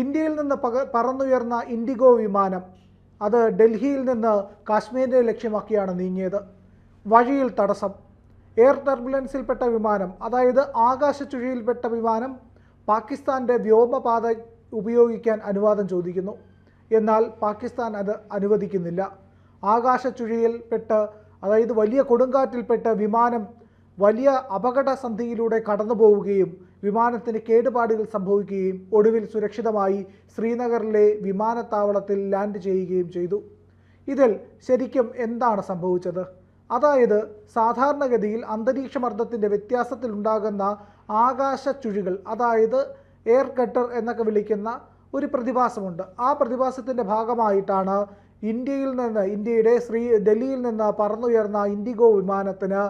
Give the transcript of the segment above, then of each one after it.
ഇന്ത്യയിൽ നിന്ന് പക പറന്നുയർന്ന ഇൻഡിഗോ വിമാനം അത് ഡൽഹിയിൽ നിന്ന് കാശ്മീരിനെ ലക്ഷ്യമാക്കിയാണ് നീങ്ങിയത്. വഴിയിൽ തടസ്സം. എയർ ടർബുലൻസിൽപ്പെട്ട വിമാനം അതായത് ആകാശച്ചുഴിയിൽപ്പെട്ട വിമാനം പാകിസ്ഥാന്റെ വ്യോമപാത ഉപയോഗിക്കാൻ അനുവാദം ചോദിക്കുന്നു. എന്നാൽ പാകിസ്ഥാൻ അത് അനുവദിക്കുന്നില്ല. ആകാശച്ചുഴിയിൽപ്പെട്ട് അതായത് വലിയ കൊടുങ്കാറ്റിൽപ്പെട്ട് വിമാനം വലിയ അപകടസന്ധിയിലൂടെ കടന്നു പോവുകയും വിമാനത്തിന് കേടുപാടുകൾ സംഭവിക്കുകയും ഒടുവിൽ സുരക്ഷിതമായി ശ്രീനഗറിലെ വിമാനത്താവളത്തിൽ ലാൻഡ് ചെയ്യുകയും ചെയ്തു. ഇതിൽ ശരിക്കും എന്താണ് സംഭവിച്ചത്? അതായത് സാധാരണഗതിയിൽ അന്തരീക്ഷമർദ്ദത്തിന്റെ വ്യത്യാസത്തിലുണ്ടാകുന്ന ആകാശ ചുഴികൾ അതായത് എയർ കട്ടർ എന്നൊക്കെ വിളിക്കുന്ന ഒരു പ്രതിഭാസമുണ്ട്. ആ പ്രതിഭാസത്തിന്റെ ഭാഗമായിട്ടാണ് ഇന്ത്യയിൽ നിന്ന് ഇന്ത്യയുടെ ശ്രീ ഡൽഹിയിൽ നിന്ന് പറന്നുയർന്ന ഇൻഡിഗോ വിമാനത്തിന്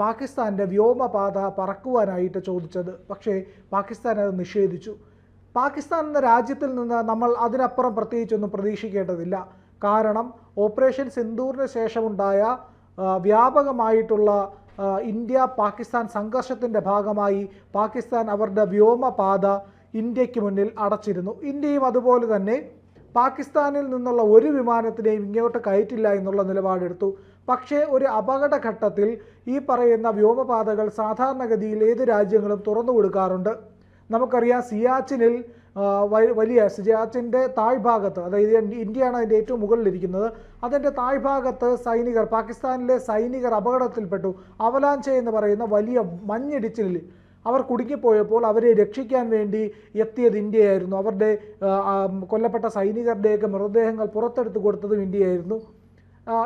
പാകിസ്ഥാന്റെ വ്യോമപാത പറക്കുവാനായിട്ട് ചോദിച്ചത്. പക്ഷേ പാകിസ്ഥാൻ അത് നിഷേധിച്ചു. പാകിസ്ഥാൻ എന്ന രാജ്യത്തിൽ നിന്ന് നമ്മൾ അതിനപ്പുറം പ്രത്യേകിച്ചൊന്നും പ്രതീക്ഷിക്കേണ്ടതില്ല. കാരണം ഓപ്പറേഷൻ സിന്ദൂറിന് ശേഷമുണ്ടായ വ്യാപകമായിട്ടുള്ള ഇന്ത്യ പാകിസ്ഥാൻ സംഘർഷത്തിന്റെ ഭാഗമായി പാകിസ്ഥാൻ അവരുടെ വ്യോമപാത ഇന്ത്യയ്ക്ക് മുന്നിൽ അടച്ചിരുന്നു. ഇന്ത്യയും അതുപോലെ തന്നെ പാകിസ്ഥാനിൽ നിന്നുള്ള ഒരു വിമാനത്തിനെയും ഇങ്ങോട്ട് കയറ്റില്ല എന്നുള്ള നിലപാടെടുത്തു. പക്ഷേ ഒരു അപകടഘട്ടത്തിൽ ഈ പറയുന്ന വ്യോമപാതകൾ സാധാരണഗതിയിൽ ഏത് രാജ്യങ്ങളും തുറന്നു കൊടുക്കാറുണ്ട്. നമുക്കറിയാം സിയാച്ചിനിൽ വലിയ സിയാച്ചിന്റെ താഴ്ഭാഗത്ത് അതായത് ഇന്ത്യ- ഇന്ത്യയാണ് അതിന്റെ ഏറ്റവും മുകളിലിരിക്കുന്നത് അതിന്റെ താഴ്ഭാഗത്ത് സൈനികർ പാകിസ്ഥാനിലെ സൈനികർ അപകടത്തിൽപ്പെട്ടു. അവലാഞ്ച എന്ന് പറയുന്ന വലിയ മഞ്ഞിടിച്ചിലിൽ അവർ കുടുങ്ങിപ്പോയപ്പോൾ അവരെ രക്ഷിക്കാൻ വേണ്ടി എത്തിയത് ഇന്ത്യയായിരുന്നു. അവരുടെ കൊല്ലപ്പെട്ട സൈനികരുടെയൊക്കെ മൃതദേഹങ്ങൾ പുറത്തെടുത്ത് കൊടുത്തതും ഇന്ത്യയായിരുന്നു.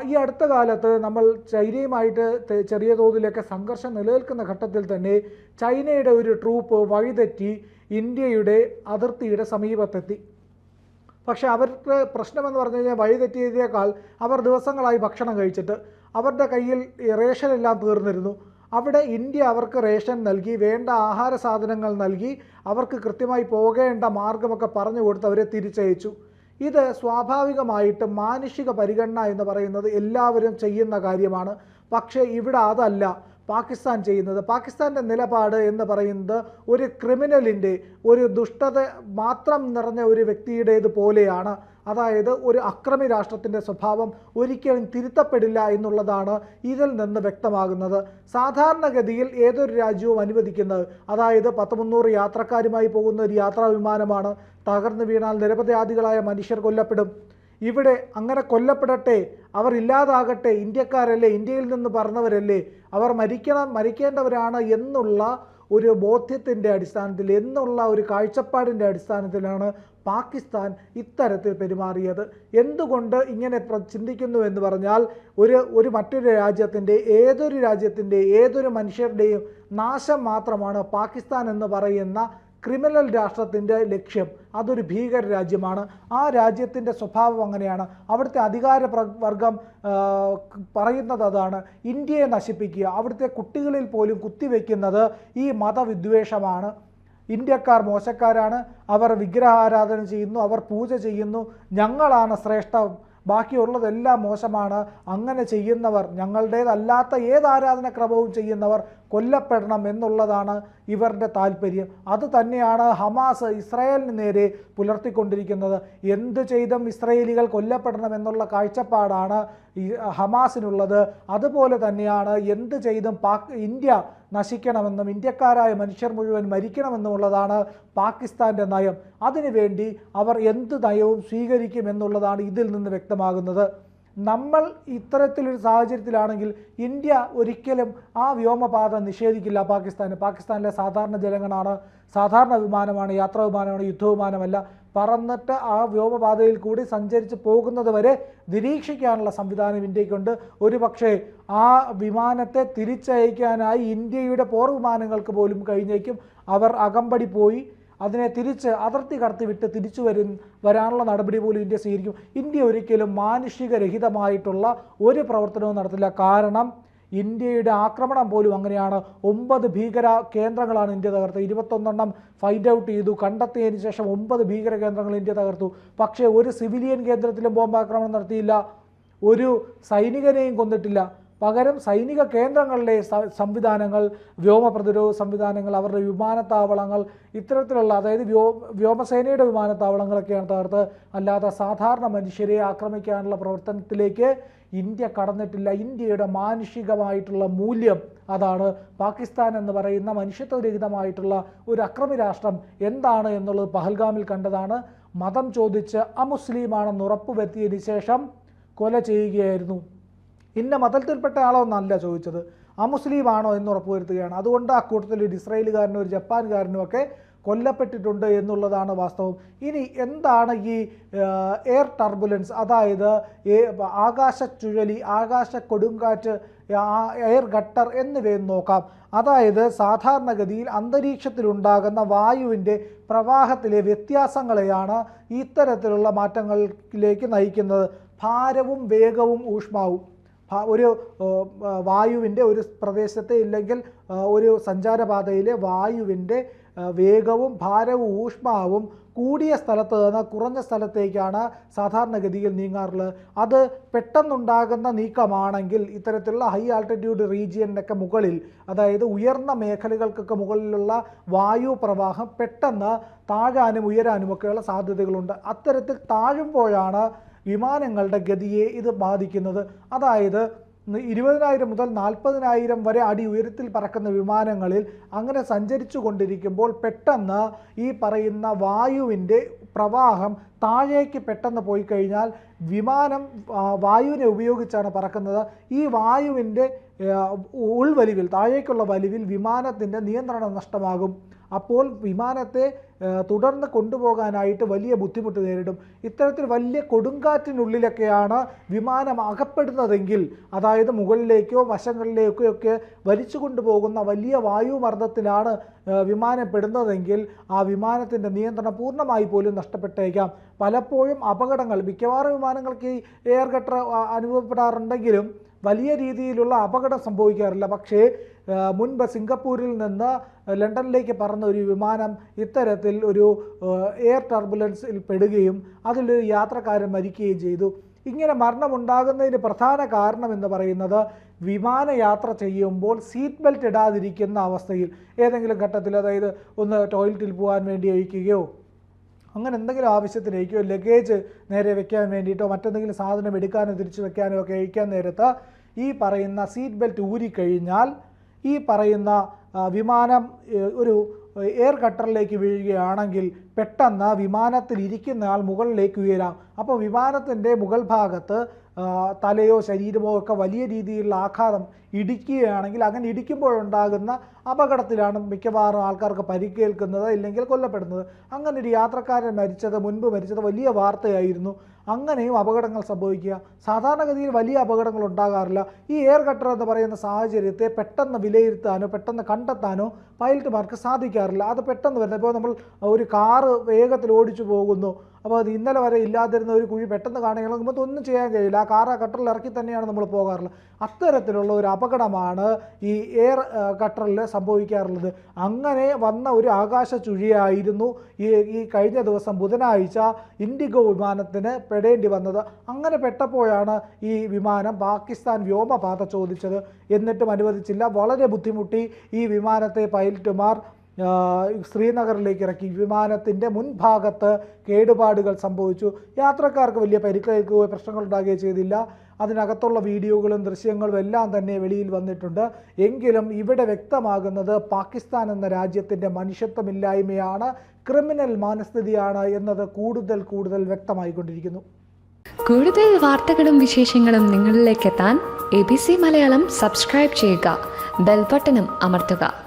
ഈ അടുത്ത കാലത്ത് നമ്മൾ ചൈനയുമായിട്ട് ചെറിയ തോതിലൊക്കെ സംഘർഷം നിലനിൽക്കുന്ന ഘട്ടത്തിൽ തന്നെ ചൈനയുടെ ഒരു ട്രൂപ്പ് വഴിതെറ്റി ഇന്ത്യയുടെ അതിർത്തിയുടെ സമീപത്തെത്തി. പക്ഷേ അവർക്ക് പ്രശ്നമെന്ന് പറഞ്ഞു കഴിഞ്ഞാൽ വഴിതെറ്റിയതിനേക്കാൾ അവർ ദിവസങ്ങളായി ഭക്ഷണം കഴിച്ചിട്ട് അവരുടെ കയ്യിൽ റേഷനെല്ലാം തീർന്നിരുന്നു. അവിടെ ഇന്ത്യ അവർക്ക് റേഷൻ നൽകി വേണ്ട ആഹാര സാധനങ്ങൾ നൽകി അവർക്ക് കൃത്യമായി പോകേണ്ട മാർഗമൊക്കെ പറഞ്ഞു കൊടുത്ത് അവരെ തിരിച്ചയച്ചു. ഇത് സ്വാഭാവികമായിട്ട് മാനുഷിക പരിഗണന എന്ന് പറയുന്നത് എല്ലാവരും ചെയ്യുന്ന കാര്യമാണ്. പക്ഷേ ഇവിടെ അതല്ല. പാകിസ്ഥാൻ ചെയ്യുന്നത്. പാകിസ്ഥാന്റെ നിലപാട് എന്ന് പറയുന്നത് ഒരു ക്രിമിനലിന്റെ ഒരു ദുഷ്ടത മാത്രം നിറഞ്ഞ ഒരു വ്യക്തിയുടേത് പോലെയാണ്. അതായത് ഒരു അക്രമി രാഷ്ട്രത്തിന്റെ സ്വഭാവം ഒരിക്കലും തിരുത്തപ്പെടില്ല എന്നുള്ളതാണ് ഇതിൽ നിന്ന് വ്യക്തമാകുന്നത്. സാധാരണഗതിയിൽ ഏതൊരു രാജ്യവും അനുവദിക്കുന്നത് അതായത് പത്ത് മുന്നൂറ് യാത്രക്കാരുമായി പോകുന്ന ഒരു യാത്രാ വിമാനമാണ് തകർന്നു വീണാൽ നിരപരാധികളായ മനുഷ്യർ കൊല്ലപ്പെടും. ഇവിടെ അങ്ങനെ കൊല്ലപ്പെടട്ടെ അവർ ഇല്ലാതാകട്ടെ ഇന്ത്യക്കാരല്ലേ ഇന്ത്യയിൽ നിന്ന് പറഞ്ഞവരല്ലേ അവർ മരിക്കണം മരിക്കേണ്ടവരാണ് എന്നുള്ള ഒരു ബോധ്യത്തിന്റെ അടിസ്ഥാനത്തിൽ എന്നുള്ള ഒരു കാഴ്ചപ്പാടിന്റെ അടിസ്ഥാനത്തിലാണ് പാകിസ്ഥാൻ ഇത്തരത്തിൽ പെരുമാറിയത്. എന്തുകൊണ്ട് ഇങ്ങനെ ചിന്തിക്കുന്നു എന്ന് പറഞ്ഞാൽ ഒരു ഒരു മറ്റൊരു രാജ്യത്തിന്റെ ഏതൊരു രാജ്യത്തിന്റെ ഏതൊരു മനുഷ്യരുടെയും നാശം മാത്രമാണ് പാകിസ്ഥാൻ എന്ന് പറയുന്ന ക്രിമിനൽ രാഷ്ട്രത്തിന്റെ ലക്ഷ്യം അതൊരു ഭീകര രാജ്യമാണ്. ആ രാജ്യത്തിന്റെ സ്വഭാവം അങ്ങനെയാണ്. അവിടുത്തെ അധികാര വർഗം പറയുന്നത് അതാണ്. ഇന്ത്യയെ നശിപ്പിക്കുക. അവിടുത്തെ കുട്ടികളിൽ പോലും കുത്തിവെക്കുന്നത് ഈ മതവിദ്വേഷമാണ്. ഇന്ത്യക്കാർ മോശക്കാരാണ്. അവർ വിഗ്രഹാരാധന ചെയ്യുന്നു. അവർ പൂജ ചെയ്യുന്നു. ഞങ്ങളാണ് ശ്രേഷ്ഠ. ബാക്കിയുള്ളതെല്ലാം മോശമാണ്. അങ്ങനെ ചെയ്യുന്നവർ ഞങ്ങളുടേതല്ലാത്ത ഏത് ആരാധനക്രമവും ചെയ്യുന്നവർ കൊല്ലപ്പെടണം എന്നുള്ളതാണ് ഇവരുടെ താല്പര്യം. അത് തന്നെയാണ് ഹമാസ് ഇസ്രായേലിന് നേരെ പുലർത്തിക്കൊണ്ടിരിക്കുന്നത്. എന്ത് ചെയ്തും ഇസ്രയേലികൾ കൊല്ലപ്പെടണം എന്നുള്ള കാഴ്ചപ്പാടാണ് ഈ ഹമാസിനുള്ളത്. അതുപോലെ തന്നെയാണ് എന്ത് ചെയ്തും പാക് ഇന്ത്യ നശിക്കണമെന്നും ഇന്ത്യക്കാരായ മനുഷ്യർ മുഴുവൻ മരിക്കണമെന്നുമുള്ളതാണ് പാകിസ്ഥാന്റെ നയം. അതിനുവേണ്ടി അവർ എന്ത് നയവും സ്വീകരിക്കുമെന്നുള്ളതാണ് ഇതിൽ നിന്ന് വ്യക്തമാകുന്നത്. നമ്മൾ ഇത്തരത്തിലൊരു സാഹചര്യത്തിലാണെങ്കിൽ ഇന്ത്യ ഒരിക്കലും ആ വ്യോമപാത നിഷേധിക്കില്ല പാകിസ്ഥാന്. പാകിസ്ഥാനിലെ സാധാരണ ജനങ്ങളാണ് സാധാരണ വിമാനമാണ് യാത്രാ വിമാനമാണ് യുദ്ധവിമാനമല്ല പറന്നിട്ട് ആ വ്യോമപാതയിൽ കൂടി സഞ്ചരിച്ച് പോകുന്നത് വരെ നിരീക്ഷിക്കാനുള്ള സംവിധാനം ഇന്ത്യക്കുണ്ട് ഒരു പക്ഷേ ആ വിമാനത്തെ തിരിച്ചയക്കാനായി ഇന്ത്യയുടെ പോർ വിമാനങ്ങൾക്ക് പോലും കഴിഞ്ഞേക്കും. അവർ അകമ്പടി പോയി. അതിനെ തിരിച്ച് അതിർത്തി കടത്തി വിട്ട് തിരിച്ചു വരും വരാനുള്ള നടപടി പോലും ഇന്ത്യ സ്വീകരിക്കും. ഇന്ത്യ ഒരിക്കലും മാനുഷികരഹിതമായിട്ടുള്ള ഒരു പ്രവർത്തനവും നടത്തില്ല. കാരണം ഇന്ത്യയുടെ ആക്രമണം പോലും അങ്ങനെയാണ്. ഒമ്പത് ഭീകര കേന്ദ്രങ്ങളാണ് ഇന്ത്യ തകർത്തത്. ഇരുപത്തൊന്നെണ്ണം ഫൈൻഡ് ഔട്ട് ചെയ്തു. കണ്ടെത്തിയതിന് ശേഷം ഒമ്പത് ഭീകര കേന്ദ്രങ്ങൾ ഇന്ത്യ തകർത്തു. പക്ഷേ ഒരു സിവിലിയൻ കേന്ദ്രത്തിലും ബോംബാക്രമണം നടത്തിയില്ല. ഒരു സൈനികനെയും കൊന്നിട്ടില്ല. പകരം സൈനിക കേന്ദ്രങ്ങളിലെ സംവിധാനങ്ങൾ വ്യോമ പ്രതിരോധ സംവിധാനങ്ങൾ അവരുടെ വിമാനത്താവളങ്ങൾ ഇത്തരത്തിലുള്ള അതായത് വ്യോ വ്യോമസേനയുടെ വിമാനത്താവളങ്ങളൊക്കെയാണ് തകർത്ത്. അല്ലാതെ സാധാരണ മനുഷ്യരെ ആക്രമിക്കാനുള്ള പ്രവർത്തനത്തിലേക്ക് ഇന്ത്യ കടന്നിട്ടില്ല. ഇന്ത്യയുടെ മാനുഷികമായിട്ടുള്ള മൂല്യം അതാണ്. പാകിസ്ഥാൻ എന്ന് പറയുന്ന മനുഷ്യത്വരഹിതമായിട്ടുള്ള ഒരു അക്രമി രാഷ്ട്രം എന്താണ് എന്നുള്ളത് പഹൽഗാമിൽ കണ്ടതാണ്. മതം ചോദിച്ച് അമുസ്ലിമാണെന്ന് ഉറപ്പുവരുത്തിയതിന് ശേഷം കൊല ചെയ്യുകയായിരുന്നു. ഇന്ന മതത്തിൽപ്പെട്ട ആളോ എന്നല്ല ചോദിച്ചത്. ആണോ എന്ന് ഉറപ്പുവരുത്തുകയാണ്. അതുകൊണ്ട് ആ കൂട്ടത്തിൽ ഒരു ഇസ്രായേലുകാരനും ഒരു ജപ്പാൻകാരനും ഒക്കെ കൊല്ലപ്പെട്ടിട്ടുണ്ട് എന്നുള്ളതാണ് വാസ്തവം. ഇനി എന്താണ് ഈ എയർ ടർബുലൻസ് അതായത് ആകാശ ചുഴലി ആകാശ കൊടുങ്കാറ്റ് എയർ ഗട്ടർ എന്നിവയും നോക്കാം. അതായത് സാധാരണഗതിയിൽ അന്തരീക്ഷത്തിലുണ്ടാകുന്ന വായുവിന്റെ പ്രവാഹത്തിലെ വ്യത്യാസങ്ങളെയാണ് ഇത്തരത്തിലുള്ള മാറ്റങ്ങളിലേക്ക് നയിക്കുന്നത്. ഭാരവും വേഗവും ഊഷ്മാവും. ഒരു വായുവിന്റെ ഒരു പ്രദേശത്തെ ഇല്ലെങ്കിൽ ഒരു സഞ്ചാരപാതയിലെ വായുവിന്റെ വേഗവും ഭാരവും ഊഷ്മാവും കൂടിയ സ്ഥലത്ത് നിന്ന് കുറഞ്ഞ സ്ഥലത്തേക്കാണ് സാധാരണഗതിയിൽ നീങ്ങാറുള്ളത്. അത് പെട്ടെന്നുണ്ടാകുന്ന നീക്കമാണെങ്കിൽ ഇത്തരത്തിലുള്ള ഹൈ ആൾട്ടിറ്റ്യൂഡ് റീജിയനൊക്കെ മുകളിൽ അതായത് ഉയർന്ന മേഖലകൾക്കൊക്കെ മുകളിലുള്ള വായു പ്രവാഹം പെട്ടെന്ന് താഴാനും ഉയരാനുമൊക്കെയുള്ള സാധ്യതകളുണ്ട്. അത്തരത്തിൽ താഴുമ്പോഴാണ് വിമാനങ്ങളുടെ ഗതിയെ ഇത് ബാധിക്കുന്നത്. അതായത് ഇരുപതിനായിരം മുതൽ നാൽപ്പതിനായിരം വരെ അടി ഉയരത്തിൽ പറക്കുന്ന വിമാനങ്ങളിൽ അങ്ങനെ സഞ്ചരിച്ചു കൊണ്ടിരിക്കുമ്പോൾ പെട്ടെന്ന് ഈ പറയുന്ന വായുവിന്റെ പ്രവാഹം താഴേക്ക് പെട്ടെന്ന് പോയി കഴിഞ്ഞാൽ വിമാനം വായുവിനെ ഉപയോഗിച്ചാണ് പറക്കുന്നത്. ഈ വായുവിന്റെ ഉൾവലിവിൽ താഴേക്കുള്ള വലിവിൽ വിമാനത്തിന്റെ നിയന്ത്രണം നഷ്ടമാകും. അപ്പോൾ വിമാനത്തെ തുടർന്ന് കൊണ്ടുപോകാനായിട്ട് വലിയ ബുദ്ധിമുട്ട് നേരിടും. ഇത്തരത്തിൽ വലിയ കൊടുങ്കാറ്റിനുള്ളിലൊക്കെയാണ് വിമാനം അകപ്പെടുന്നതെങ്കിൽ അതായത് മുകളിലേക്കോ വശങ്ങളിലേക്കോ ഒക്കെ വലിച്ചു കൊണ്ടുപോകുന്ന വലിയ വായുമർദ്ദത്തിലാണ് വിമാനം പെടുന്നതെങ്കിൽ ആ വിമാനത്തിന്റെ നിയന്ത്രണം പൂർണമായി പോലും നഷ്ടപ്പെട്ടേക്കാം. പലപ്പോഴും അപകടങ്ങൾ മിക്കവാറും വിമാനങ്ങൾക്ക് ഈ എയർ ഗട്ടർ അനുഭവപ്പെടാറുണ്ടെങ്കിലും വലിയ രീതിയിലുള്ള അപകടം സംഭവിക്കാറില്ല. പക്ഷേ മുൻപ് സിംഗപ്പൂരിൽ നിന്ന് ലണ്ടനിലേക്ക് പറന്ന ഒരു വിമാനം ഇത്തരത്തിൽ ഒരു എയർ ടർബുലൻസിൽ പെടുകയും അതിലൊരു യാത്രക്കാരൻ മരിക്കുകയും ചെയ്തു. ഇങ്ങനെ മരണമുണ്ടാകുന്നതിന് പ്രധാന കാരണം എന്ന് പറയുന്നത് വിമാനയാത്ര ചെയ്യുമ്പോൾ സീറ്റ് ബെൽറ്റ് ഇടാതിരിക്കുന്ന അവസ്ഥയിൽ ഏതെങ്കിലും ഘട്ടത്തിൽ അതായത് ഒന്ന് ടോയ്ലറ്റിൽ പോകാൻ വേണ്ടി ഒഴിക്കുകയോ അങ്ങനെ എന്തെങ്കിലും ആവശ്യത്തിനേക്കോ ലഗേജ് നേരെ വെക്കാൻ വേണ്ടിയിട്ടോ മറ്റെന്തെങ്കിലും സാധനം എടുക്കാനോ തിരിച്ചു വെക്കാനോ ഒക്കെ അയക്കാൻ നേരത്ത് ഈ പറയുന്ന സീറ്റ് ബെൽറ്റ് ഊരിക്കഴിഞ്ഞാൽ ഈ പറയുന്ന വിമാനം ഒരു എയർ കട്ടറിലേക്ക് വീഴുകയാണെങ്കിൽ പെട്ടെന്ന് വിമാനത്തിൽ ഇരിക്കുന്ന ആൾ മുകളിലേക്ക് ഉയരാം. അപ്പോൾ വിമാനത്തിന്റെ മുകൾ ഭാഗത്ത് തലയോ ശരീരമോ ഒക്കെ വലിയ രീതിയിലുള്ള ആഘാതം ഇടിക്കുകയാണെങ്കിൽ അങ്ങനെ ഇടിക്കുമ്പോഴുണ്ടാകുന്ന അപകടത്തിലാണ് മിക്കവാറും ആൾക്കാർക്ക് പരിക്കേൽക്കുന്നത് ഇല്ലെങ്കിൽ കൊല്ലപ്പെടുന്നത്. അങ്ങനെ ഒരു യാത്രക്കാരൻ മരിച്ചത് മുൻപ് മരിച്ചത് വലിയ വാർത്തയായിരുന്നു. അങ്ങനെയും അപകടങ്ങൾ സംഭവിക്കുക. സാധാരണഗതിയിൽ വലിയ അപകടങ്ങൾ ഉണ്ടാകാറില്ല. ഈ എയർ കട്ടർ എന്ന് പറയുന്ന സാഹചര്യത്തെ പെട്ടെന്ന് വിലയിരുത്താനോ പെട്ടെന്ന് കണ്ടെത്താനോ പൈലറ്റുമാർക്ക് സാധിക്കാറില്ല. അത് പെട്ടെന്ന് വരുന്നത് ഇപ്പോൾ നമ്മൾ ഒരു കാറ് വേഗത്തിൽ ഓടിച്ചു പോകുന്നു. അപ്പോൾ അത് ഇന്നലെ വരെ ഇല്ലാതിരുന്ന ഒരു കുഴി പെട്ടെന്ന് കാണുകയാണ് നമുക്ക് ഒന്നും ചെയ്യാൻ കഴിയില്ല. ആ കാറ കട്ടറിൽ ഇറക്കി തന്നെയാണ് നമ്മൾ പോകാറുള്ളത്. അത്തരത്തിലുള്ള ഒരു അപകടമാണ് ഈ എയർ കട്ടറിൽ സംഭവിക്കാറുള്ളത്. അങ്ങനെ വന്ന ഒരു ആകാശ ചുഴിയായിരുന്നു ഈ ഈ കഴിഞ്ഞ ദിവസം ബുധനാഴ്ച ഇൻഡിഗോ വിമാനത്തിന് പെടേണ്ടി വന്നത്. അങ്ങനെ പെട്ടപ്പോഴാണ് ഈ വിമാനം പാകിസ്ഥാൻ വ്യോമപാത ചോദിച്ചത്. എന്നിട്ടും അനുവദിച്ചില്ല. വളരെ ബുദ്ധിമുട്ടി ഈ വിമാനത്തെ പൈലറ്റുമാർ ശ്രീനഗറിലേക്ക് ഇറക്കി. വിമാനത്തിന്റെ മുൻഭാഗത്ത് കേടുപാടുകൾ സംഭവിച്ചു. യാത്രക്കാർക്ക് വലിയ പരിക്കേൽക്കുകയോ പ്രശ്നങ്ങൾ ഉണ്ടാകുകയോ ചെയ്തില്ല. അതിനകത്തുള്ള വീഡിയോകളും ദൃശ്യങ്ങളും എല്ലാം തന്നെ വെളിയിൽ വന്നിട്ടുണ്ട്. എങ്കിലും ഇവിടെ വ്യക്തമാകുന്നത് പാകിസ്ഥാൻ എന്ന രാജ്യത്തിന്റെ മനുഷ്യത്വമില്ലായ്മയാണ് ക്രിമിനൽ മാനസ്ഥിതിയാണ് എന്നത് കൂടുതൽ കൂടുതൽ വ്യക്തമായിക്കൊണ്ടിരിക്കുന്നു. കൂടുതൽ വാർത്തകളും വിശേഷങ്ങളും നിങ്ങളിലേക്ക് എത്താൻ A B C Malayalam subscribe ചെയ്യുക. ബെൽബട്ടനും അമർത്തുക.